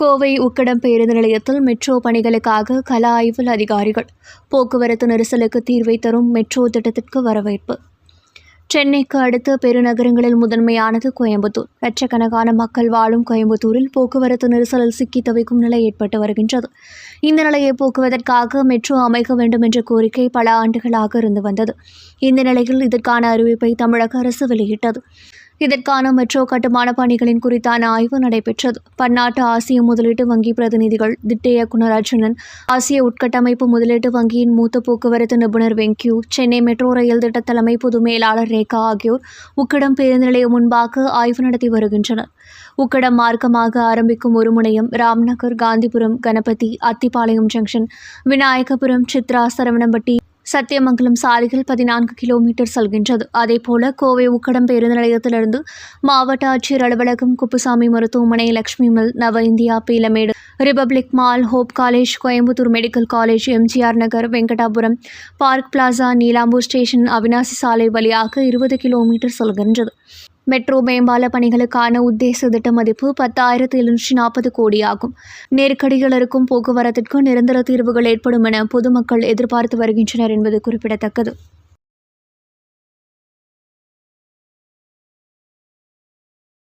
கோவை உக்கடம் பேருந்து நிலையத்தில் மெட்ரோ பணிகளுக்காக கல ஆய்வில் அதிகாரிகள் போக்குவரத்து நெரிசலுக்கு தீர்வை தரும் மெட்ரோ திட்டத்திற்கு வரவேற்பு. சென்னைக்கு அடுத்த பெருநகரங்களில் முதன்மையானது கோயம்புத்தூர். லட்சக்கணக்கான மக்கள் வாழும் கோயம்புத்தூரில் போக்குவரத்து நெரிசலில் சிக்கி தவிக்கும் நிலை ஏற்பட்டு வருகின்றது. இந்த நிலையை போக்குவதற்காக மெட்ரோ அமைக்க வேண்டும் என்ற கோரிக்கை பல ஆண்டுகளாக இருந்து வந்தது. இந்த நிலையில் இதற்கான அறிவிப்பை தமிழக அரசு வெளியிட்டது. இதற்கான மெட்ரோ கட்டுமான பணிகளின் குறித்தான ஆய்வு நடைபெற்றது. பன்னாட்டு ஆசிய முதலீட்டு வங்கி பிரதிநிதிகள் திட்ட இயக்குநர் அர்ஜுனன் ஆசிய உட்கட்டமைப்பு முதலீட்டு வங்கியின் மூத்த போக்குவரத்து நிபுணர் வெங்க்யூ சென்னை மெட்ரோ ரயில் திட்ட தலைமை பொது மேலாளர் ரேகா ஆகியோர் உக்கடம் பேருந்து நிலையம் முன்பாக ஆய்வு நடத்தி வருகின்றனர். உக்கடம் மார்க்கமாக ஆரம்பிக்கும் ஒரு முனையம் ராம்நகர் காந்திபுரம் கணபதி அத்திப்பாளையம் ஜங்ஷன் விநாயகபுரம் சித்ரா சரவணம்பட்டி சத்தியமங்கலம் சாலையில் பதினான்கு கிலோமீட்டர் செல்கின்றது. அதேபோல கோவை உக்கடம் பேருந்து நிலையத்திலிருந்து மாவட்ட ஆட்சியர் அலுவலகம் குப்புசாமி மருத்துவமனை Lakshmi mill Nava India Peelamedu republic mall hope college Coimbatore medical college MGR Nagar Venkatapuram park plaza Neelambur station Avinashi சாலை வழியாக இருபது கிலோமீட்டர் செல்கின்றது. மெட்ரோ மேம்பால பணிகளுக்கான உத்தேச திட்ட மதிப்பு பத்தாயிரத்து எழுநூற்றி நாற்பது கோடியாகும். ஆகும் போக்குவரத்திற்கும் இருக்கும் போக்குவரத்திற்கு நிரந்தர தீர்வுகள் ஏற்படும் என பொதுமக்கள் எதிர்பார்த்து வருகின்றனர் என்பது குறிப்பிடத்தக்கது.